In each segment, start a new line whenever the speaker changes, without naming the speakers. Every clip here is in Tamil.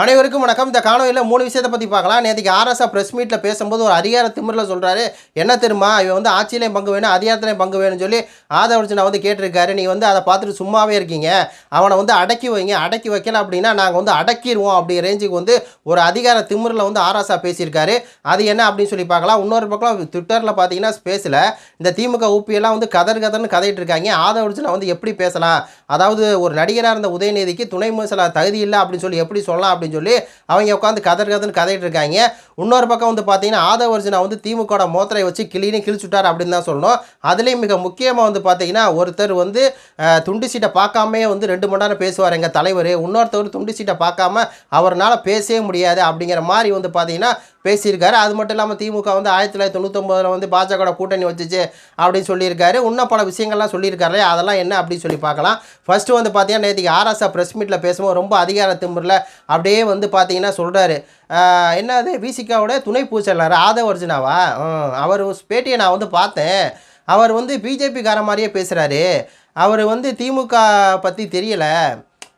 அனைவருக்கும் வணக்கம். இந்த காணொலியில் மூணு விஷயத்தை பற்றி பார்க்கலாம். நேற்றுக்கு ஆர்எஸ்ஆ ப்ரெஸ் மீட்டில் பேசும்போது ஒரு அதிகார திமிரில் சொல்கிறாரு என்ன தெரியுமா? இவன் வந்து ஆட்சியிலையும் பங்கு வேணும் அதிகாரத்திலையும் பங்கு வேணும்னு சொல்லி ஆதவர்ஜனை வந்து கேட்டிருக்காரு. நீங்கள் வந்து அதை பார்த்துட்டு சும்மாவே இருக்கீங்க. அவனை வந்து அடக்கி வைங்க அடக்கி வைக்கல அப்படின்னா நாங்கள் வந்து அடக்கிடுவோம் அப்படி ரேஞ்சுக்கு வந்து ஒரு அதிகார திமிரில் வந்து ஆர்எஸ்ஆ பேசியிருக்காரு. அது என்ன அப்படின்னு சொல்லி பார்க்கலாம். இன்னொரு பக்கம் ட்விட்டரில் பார்த்தீங்கன்னா ஸ்பேஸில் இந்த திமுக ஊப்பியெல்லாம் வந்து கதர் கதர்னு கதையிட்டு இருக்காங்க. ஆதவர்ஜனை வந்து எப்படி பேசலாம்? அதாவது ஒரு நடிகராக இருந்த உதயநிதிக்கு துணை முதலா தகுதி இல்லை அப்படின்னு சொல்லி எப்படி சொல்லலாம் அப்படின்னு சொல்லி அவங்க உட்காந்து கதர் கதர்னு கதையிட்டு இருக்காங்க. இன்னொரு பக்கம் வந்து பார்த்தீங்கன்னா ஆதவர்ஜனா வந்து திமுக மோத்திரை வச்சு கிளின்னு கிழிச்சுட்டார் அப்படின்னு தான் சொல்லணும். அதுலேயும் மிக முக்கியமாக வந்து பார்த்தீங்கன்னா ஒருத்தர் வந்து துண்டு சீட்டை பார்க்காமே வந்து ரெண்டு மணி நேரம் பேசுவார் எங்கள் தலைவர். இன்னொருத்தவர் துண்டு சீட்டை பார்க்காம அவர்னால பேசவே முடியாது அப்படிங்கிற மாதிரி வந்து பார்த்தீங்கன்னா பேசியிருக்காரு. அது மட்டும் இல்லாமல் திமுக வந்து ஆயிரத்தி தொள்ளாயிரத்தி தொண்ணூத்தொம்பதில் வந்து பாஜக கூட்டணி வச்சுச்சு அப்படின்னு சொல்லியிருக்காரு. இன்னும் பல விஷயங்கள்லாம் சொல்லியிருக்காரு அதெல்லாம் என்ன அப்படின்னு சொல்லி பார்க்கலாம். ஃபஸ்ட்டு வந்து பார்த்தீங்கன்னா நேற்றுக்கு ஆர்எஸ்ஆர் ப்ரெஸ் மீட்டில் பேசும்போது ரொம்ப அதிகார திமுறில் அப்படியே வந்து பார்த்தீங்கன்னா சொல்கிறாரு என்னது? விசிகாவோட துணை பூச்சலார் ஆதவ அர்ஜுனாவா அவர் பேட்டியை நான் வந்து பார்த்தேன். அவர் வந்து பிஜேபிக்கார மாதிரியே பேசுகிறாரு அவர் வந்து திமுக பற்றி தெரியலை.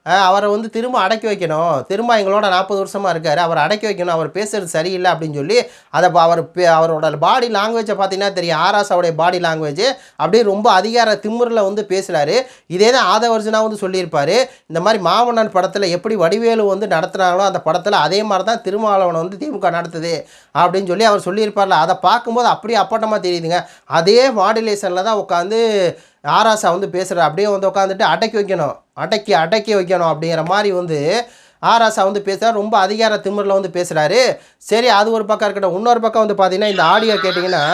அவரை வந்து திரும்ப அடக்கி வைக்கணும். திரும்ப எங்களோட நாற்பது வருஷமாக இருக்கார். அவரை அடக்கி வைக்கணும். அவர் பேசுறது சரியில்லை அப்படின்னு சொல்லி அதை அவர் பே- அவரோட பாடி லாங்குவேஜை பார்த்தீங்கன்னா தெரியும். ஆராசாவுடைய பாடி லாங்குவேஜ் அப்படியே ரொம்ப அதிகார திமுறில் வந்து பேசுகிறாரு இதே தான் ஆதவர்ஜனா வந்து சொல்லியிருப்பார். இந்த மாதிரி மாமன்னன் படத்தில் எப்படி வடிவேலு வந்து நடத்துனாங்களோ அந்த படத்தில் அதே மாதிரி தான் திருமாவளவனை வந்து திமுக நடத்துது அப்படின்னு சொல்லி அவர் சொல்லியிருப்பார்ல. அதை பார்க்கும்போது அப்படியே அப்பட்டமாக தெரியுதுங்க. அதே மாடுலேஷனில் தான் உட்காந்து ஆராசா வந்து பேசுகிற அப்படியே வந்து உட்காந்துட்டு அடக்கி வைக்கணும். அடக்கி அடக்கி வைக்கணும் அப்படிங்கிற மாதிரி வந்து ஆராசா வந்து பேசுகிறார் ரொம்ப அதிகார திமிரில் வந்து பேசுகிறாரு சரி அது ஒரு பக்கம் இருக்கட்டும். இன்னொரு பக்கம் வந்து பார்த்தீங்கன்னா இந்த ஆடியோ கேட்டிங்கன்னா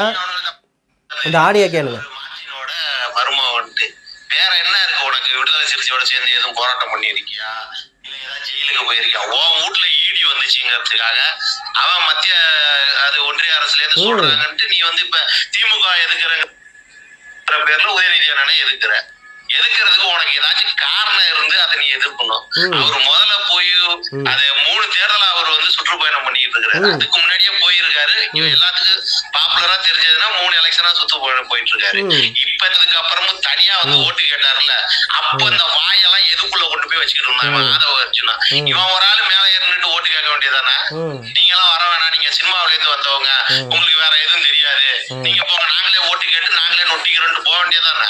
இந்த ஆடியோ கேளுங்க.
வேற என்ன இருக்கு உனக்கு? விடுதலை சிறுத்தையோட சேர்ந்து எதுவும் போராட்டம் பண்ணியிருக்கியா? இல்ல ஏதாவது ஜெயிலுக்கு போயிருக்கியா? உன் வீட்டுல ஈடி வந்துச்சுங்கிறதுக்காக அவன் மத்திய அது ஒன்றிய அரசுல இருந்து
ம்.
சொல்றாங்கன்ட்டு நீ வந்து இப்ப திமுக எதுக்குறங்கிற பேர்ல உதயநிதி அண்ணனை எதுக்குற எதுக்குறதுக்கு உனக்கு ஏதாச்சும் காரணம் இருந்து அதை நீ எதிர்க்கணும். அவர் முதல்ல போய். அது மூணு தேர்தல் அவர் வந்து சுற்றுப்பயணம் பண்ணிட்டு இருக்காரு. அதுக்கு முன்னாடியே போயிருக்காரு. இவன் எல்லாத்துக்கும் பாப்புலரா தெரிஞ்சதுன்னா மூணு எலெக்ஷனா சுத்து போயிட்டு இருக்காரு. இப்ப இதுக்கு அப்புறமும் தனியா வந்து ஓட்டு கேட்டாருல்ல அப்ப இந்த வாயெல்லாம் எதுக்குள்ள கொண்டு போய் வச்சுக்கிட்டு இருந்தாங்க? அர்ஜுனா.
ம்.
இவன் ஒரு ஆளு மேல இருந்துட்டு ஓட்டு கேட்க வேண்டியதானே? நீங்க எல்லாம் வர வேணாம். நீங்க சினிமாவில இருந்து வந்தவங்க. உங்களுக்கு வேற எதுவும் தெரியாது. நீங்க போங்க. நாங்களே ஓட்டு கேட்டு நாங்களே நொட்டிக்கிறோம்னு போக வேண்டியதானே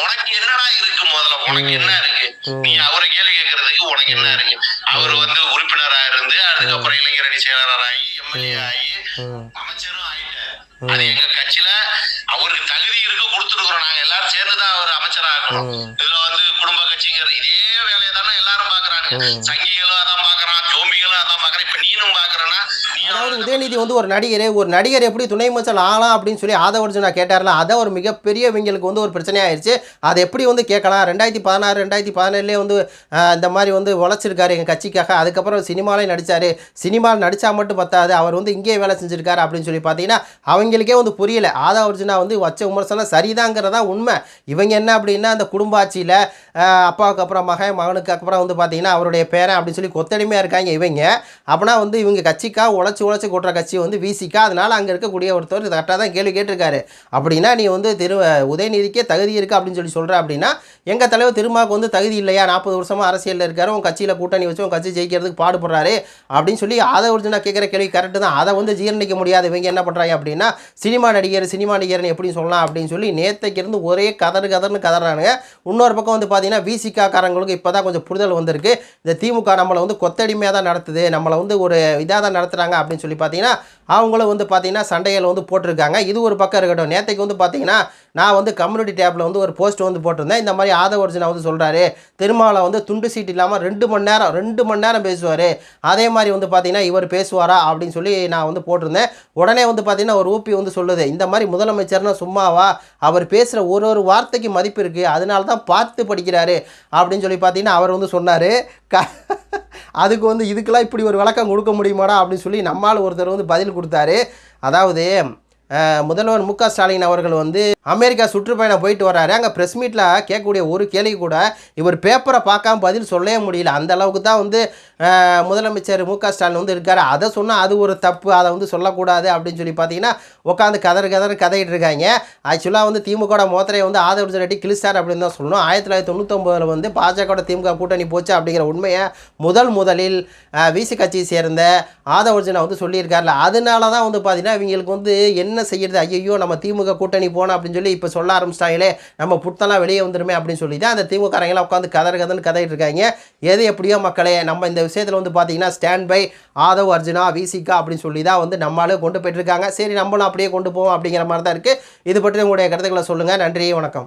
உனக்கு என்னடா இருக்கு முதல்ல? உனக்கு என்ன இருக்கு. நீ அவரை கேள்வி கேட்கறதுக்கு உனக்கு என்ன இருக்கு? அவர் வந்து உறுப்பினரா இருந்து அதுக்கப்புறம் இளைஞரணி செயலாளராகி எம்எல்ஏ ஆகி
ம்.
அமைச்சரும் ஆயிட்டாரு. அது எங்க கட்சியில அவருக்கு தகுதி இருக்கு கொடுத்துருக்குறோம். நாங்க எல்லாரும் சேர்ந்துதான் அவர் அமைச்சரா ஆக்கணும்
ம்.
இதுல வந்து குடும்ப கட்சிங்கிற இதே வேலையை தானே எல்லாரும் பாக்குறாங்க. சங்கிகளும் அதான் பாக்குறான் ஜோம்பிகளும் அதான் பாக்குறான் இப்ப நீனும் பாக்குறனா நீ
அதாவது உதயநிதி வந்து ஒரு நடிகர் ஒரு நடிகர் எப்படி துணை அமைச்சர் ஆகலாம் அப்படின்னு சொல்லி ஆதவர்ஜுனா கேட்டார்ல அதை ஒரு மிகப்பெரிய இவங்களுக்கு வந்து ஒரு பிரச்சனை ஆயிடுச்சு அதை எப்படி வந்து கேட்கலாம்? ரெண்டாயிரத்தி பதினாறு ரெண்டாயிரத்தி பதினேழுலேயே வந்து இந்த மாதிரி வந்து உழைச்சிருக்காரு எங்கள் கட்சிக்காக. அதுக்கப்புறம் சினிமாலே நடித்தார் சினிமாவில் நடித்தா மட்டும் பத்தாது. அவர் வந்து இங்கேயே வேலை செஞ்சுருக்காரு அப்படின்னு சொல்லி பார்த்தீங்கன்னா அவங்களுக்கே வந்து புரியல. ஆதவர்ஜுனா வந்து வச்ச விமர்சனம் சரிதாங்கிறதா உண்மை. இவங்க என்ன அப்படின்னா அந்த குடும்ப ஆட்சியில் அப்பாவுக்கு அப்புறம் மகன் மகனுக்கு அப்புறம் வந்து பார்த்தீங்கன்னா அவருடைய பேரன் அப்படின்னு சொல்லி கொத்தடிமையாக இருக்காங்க இவங்க. அப்படின்னா வந்து இவங்க கட்சிக்காக உழைச்சி உழைச்சி கொட்டுற கட்சி வந்து விசிக்கா அதனால் அங்கே இருக்கக்கூடிய ஒருத்தர் கரெக்டாக தான் கேள்வி கேட்டிருக்காரு. அப்படின்னா நீ வந்து திரு உதயநிதிக்கே தகுதி இருக்குது அப்படின்னு சொல்லி சொல்கிற அப்படின்னா எங்கள் தலைவர் திருமாவுக்கு வந்து தகுதி இல்லையா? நாற்பது வருஷமாக அரசியலில் இருக்காரு உன் கட்சியில் கூட்டணி வச்சு உன் கட்சி ஜெயிக்கிறதுக்கு பாடுபடுறாரு அப்படின்னு சொல்லி அதை ஒரிஜினா கேட்குற கேள்வி கரெக்டு தான். அதை வந்து ஜீரணிக்க முடியாது. இவங்க என்ன பண்ணுறாங்க அப்படின்னா சினிமா நடிகர் சினிமா நடிகர்னு எப்படி சொல்லலாம் அப்படின்னு சொல்லி நேத்தைக்கு இருந்து ஒரே கதறு கதர்னு கதறானுங்க. இன்னொரு பக்கம் வந்து பார்த்தீங்கன்னா விசிகாக்காரங்களுக்கு இப்போ தான் கொஞ்சம் புரிதல் வந்திருக்கு. இந்த திமுக நம்மளை வந்து கொத்தடிமையாக தான் நடத்துது. நம்மளை வந்து ஒரு இதாக தான் நடத்துகிறாங்க அப்படின்னு சொல்லி பார்த்தீங்கன்னா அவங்களும் வந்து பார்த்தீங்கன்னா சண்டைகள் வந்து போட்டிருக்காங்க. இது ஒரு பக்கம் இருக்கட்டும். நேற்றைக்கு வந்து பார்த்தீங்கன்னா நான் வந்து கம்யூனிட்டி டேப்பில் வந்து ஒரு போஸ்ட் வந்து போட்டிருந்தேன். இந்த மாதிரி ஆதவர்ஜனா வந்து சொல்கிறாரு திருமாவளை வந்து துண்டு சீட் இல்லாமல் ரெண்டு மணி நேரம் ரெண்டு மணி நேரம் பேசுவார். அதே மாதிரி வந்து பார்த்தீங்கன்னா இவர் பேசுவாரா? அப்படின்னு சொல்லி நான் வந்து போட்டிருந்தேன். உடனே வந்து பார்த்தீங்கன்னா ஒரு ஊபி வந்து சொல்லுது இந்த மாதிரி முதலமைச்சர்னா சும்மாவா? அவர் பேசுகிற ஒரு ஒரு வார்த்தைக்கு மதிப்பு இருக்குது அதனால தான் பார்த்து படிக்கிறாரு. அப்படின்னு சொல்லி பார்த்தீங்கன்னா அவர் வந்து சொன்னார். க அதுக்கு வந்து இதுக்கெல்லாம் இப்படி ஒரு விளக்கம் கொடுக்க முடியுமாடா அப்படின்னு சொல்லி நம்மால் ஒருத்தர் வந்து பதில் கொடுத்தாரு. அதாவது முதல்வர் மு க ஸ்டாலின் அவர்கள் வந்து அமெரிக்கா சுற்றுப்பயணம் போயிட்டு வராரு. அங்கே ப்ரெஸ் மீட்டில் கேட்கக்கூடிய ஒரு கேள்வி கூட இவர் பேப்பரை பார்க்காம பதில் சொல்லவே முடியல. அந்த அளவுக்கு தான் வந்து முதலமைச்சர் மு க ஸ்டாலின் வந்து இருக்கார். அதை சொன்னால் அது ஒரு தப்பு. அதை வந்து சொல்லக்கூடாது அப்படின்னு சொல்லி பார்த்தீங்கன்னா உட்காந்து கதறு கதறு கதையிட்டு இருக்காங்க. ஆக்சுவலாக வந்து திமுக மோத்திரையை வந்து ஆதரவு ரெட்டி கிழிச்சார் அப்படின்னு தான் சொல்லணும். ஆயிரத்தி தொள்ளாயிரத்தி தொண்ணூத்தொம்பதில் வந்து பாஜக திமுக கூட்டணி போச்சு அப்படிங்கிற உண்மையை முதல் முதலில் விசி கட்சியை சேர்ந்த ஆதவர்ஜனா வந்து சொல்லியிருக்காருல. அதனால தான் வந்து பார்த்தீங்கன்னா இவங்களுக்கு வந்து என்ன செய்யறது? ஐயோ நம்ம திமுக கூட்டணி போனோம் அப்படின்னு சொல்லி இப்போ சொல்ல ஆரம்பிச்சிட்டாங்களே நம்ம புத்தெல்லாம் வெளியே வந்துருமே அப்படின்னு சொல்லி தான் அந்த திமுககாரங்களாம் உட்காந்து கதறு கதன்னு கதையிட்டு இருக்காங்க எது எப்படியோ மக்களே நம்ம இந்த விஷயத்தில் வந்து பார்த்தீங்கன்னா ஸ்டாண்ட் பை ஆதவ் அர்ஜுனா விசிகா அப்படின்னு சொல்லி தான் வந்து நம்மளால கொண்டு போயிட்டு இருக்காங்க சரி நம்மளும் அப்படியே கொண்டு போவோம் அப்படிங்கிற மாதிரி தான் இருக்குது இது பற்றி உங்களுடைய கருத்துக்களை சொல்லுங்கள் நன்றி வணக்கம்.